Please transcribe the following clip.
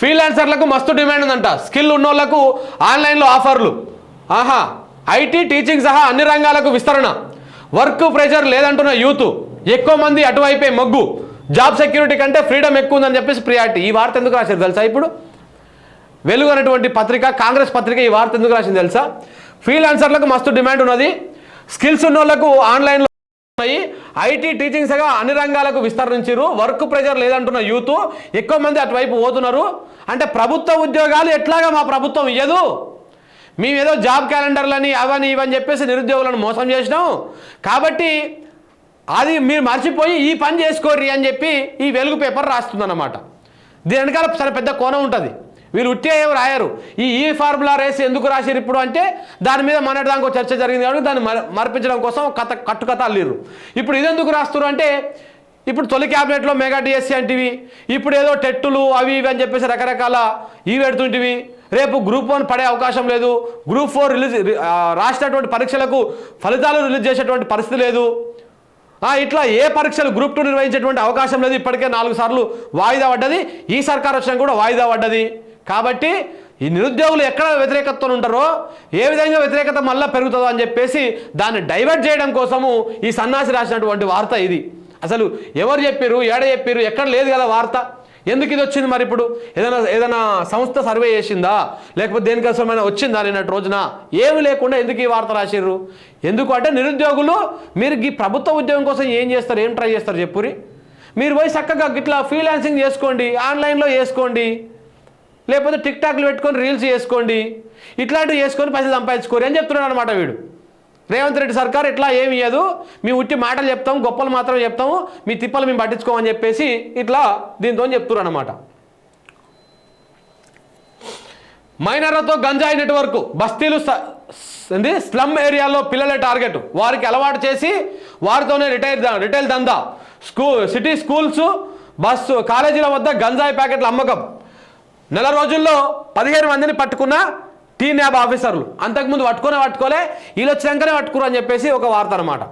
ఫ్రీలాన్సర్లకు మస్తు డిమాండ్ ఉందంట. స్కిల్ ఉన్నోళ్ళకు ఆన్లైన్లో ఆఫర్లు ఆహా ఐటీ టీచింగ్ సహా అన్ని రంగాలకు విస్తరణ. వర్క్ ప్రెషర్ లేదంటున్న యూత్ ఎక్కువ మంది అటువైపే మొగ్గు. జాబ్ సెక్యూరిటీ కంటే ఫ్రీడమ్ ఎక్కువ ఉందని చెప్పేసి ప్రియారిటీ ఈ వార్త ఎందుకు రాశారు తెలుసా ఇప్పుడు? వెలుగు అనేటువంటి పత్రిక కాంగ్రెస్ పత్రిక ఈ వార్త ఎందుకు రాసింది తెలుసా? ఫ్రీలాన్సర్లకు మస్తు డిమాండ్ ఉన్నది. స్కిల్స్ ఉన్న వాళ్ళకు ఆన్లైన్లో ఉన్నాయి. ఐటీ టీచింగ్ సగా అన్ని రంగాలకు విస్తరించారు వర్క్ ప్రెషర్ లేదంటున్న యూత్ ఎక్కువ మంది అటువైపు పోతున్నారు. అంటే ప్రభుత్వ ఉద్యోగాలు ఎట్లాగా మా ప్రభుత్వం ఇయ్యదు? మేము ఏదో జాబ్ క్యాలెండర్లని అవని ఇవని చెప్పేసి నిరుద్యోగులను మోసం చేసినాం. కాబట్టి అది మీరు మర్చిపోయి ఈ పని చేసుకోర్రి అని చెప్పి ఈ వెలుగు పేపర్ రాస్తుందన్నమాట. దీని వెనకాల చాలా పెద్ద కోణం ఉంటుంది. వీళ్ళు ఉట్టే ఏం రాయరు. ఈ ఈ ఫార్ములా రేస్ ఎందుకు రాశారు ఇప్పుడు అంటే దాని మీద మొన్నటిదానికి ఒక చర్చ జరిగింది కాబట్టి దాన్ని మర- కోసం కథ కట్టుకథ అల్లిరు ఇప్పుడు ఇదెందుకు ఎందుకు రాస్తున్నారు అంటే ఇప్పుడు తొలి క్యాబినెట్లో మెగా డిఎస్సీ అంటివి ఇప్పుడు ఏదో టెట్టులు అవి ఇవి అని చెప్పేసి రకరకాల ఇవి పెడుతుంటివి. రేపు గ్రూప్ వన్ పడే అవకాశం లేదు. గ్రూప్ ఫోర్ రిలీజ్ రాసినటువంటి పరీక్షలకు ఫలితాలు రిలీజ్ చేసేటువంటి పరిస్థితి లేదు. ఇట్లా ఏ పరీక్షలు గ్రూప్ టూ నిర్వహించేటువంటి అవకాశం లేదు. ఇప్పటికే నాలుగు సార్లు వాయిదా పడ్డది. ఈ సర్కార్ వచ్చినా కూడా వాయిదా పడ్డది. కాబట్టి ఈ నిరుద్యోగులు ఎక్కడ వ్యతిరేకతతో ఉంటారో ఏ విధంగా వ్యతిరేకత మళ్ళీ పెరుగుతుందో అని చెప్పేసి దాన్ని డైవర్ట్ చేయడం కోసము ఈ సన్నాసి రాసినటువంటి వార్త ఇది. అసలు ఎవరు చెప్పారు ఏడ చెప్పారు ఎక్కడ లేదు కదా వార్త. ఎందుకు ఇది వచ్చింది మరి ఇప్పుడు? ఏదైనా ఏదైనా సంస్థ సర్వే చేసిందా? లేకపోతే దేనికోసమైనా వచ్చిందా నిన్నటి రోజున? ఏమి లేకుండా ఎందుకు ఈ వార్త రాసిర్రు? ఎందుకు అంటే నిరుద్యోగులు మీరు ఈ ప్రభుత్వ ఉద్యోగం కోసం ఏం చేస్తారు ఏం ట్రై చేస్తారు చెప్పురి మీరు పోయి చక్కగా ఇట్లా ఫ్రీలాన్సింగ్ చేసుకోండి ఆన్లైన్లో చేసుకోండి. లేకపోతే టిక్ టాక్లు పెట్టుకొని రీల్స్ చేసుకోండి. ఇట్లాంటివి చేసుకొని పైసలు సంపాదించుకోరు అని చెప్తున్నాడు అనమాట వీడు. రేవంత్ రెడ్డి సర్కార్ ఇట్లా ఏమి ఇయ్యదు. మీ ఉట్టి మాటలు చెప్తాం గొప్పలు మాత్రం చెప్తాము మీ తిప్పలు మేము పట్టించుకోమని చెప్పేసి ఇట్లా దీంతో చెప్తున్నారు అనమాట మైనర్లతో గంజాయి నెట్వర్క్ బస్తీలు ఏంది? స్లమ్ ఏరియాలో పిల్లల టార్గెట్. వారికి అలవాటు చేసి వారితోనే రిటైర్ రిటైల్ దందా. స్కూ సిటీ స్కూల్స్ బస్సు కాలేజీల వద్ద గంజాయి ప్యాకెట్ల అమ్మకం. నెల రోజుల్లో పదిహేను మందిని పట్టుకున్న టీ న్యాబ్ ఆఫీసర్లు. అంతకుముందు పట్టుకునే పట్టుకోలే వీళ్ళు వచ్చినాకనే పట్టుకురు అని చెప్పేసి ఒక వార్త అనమాట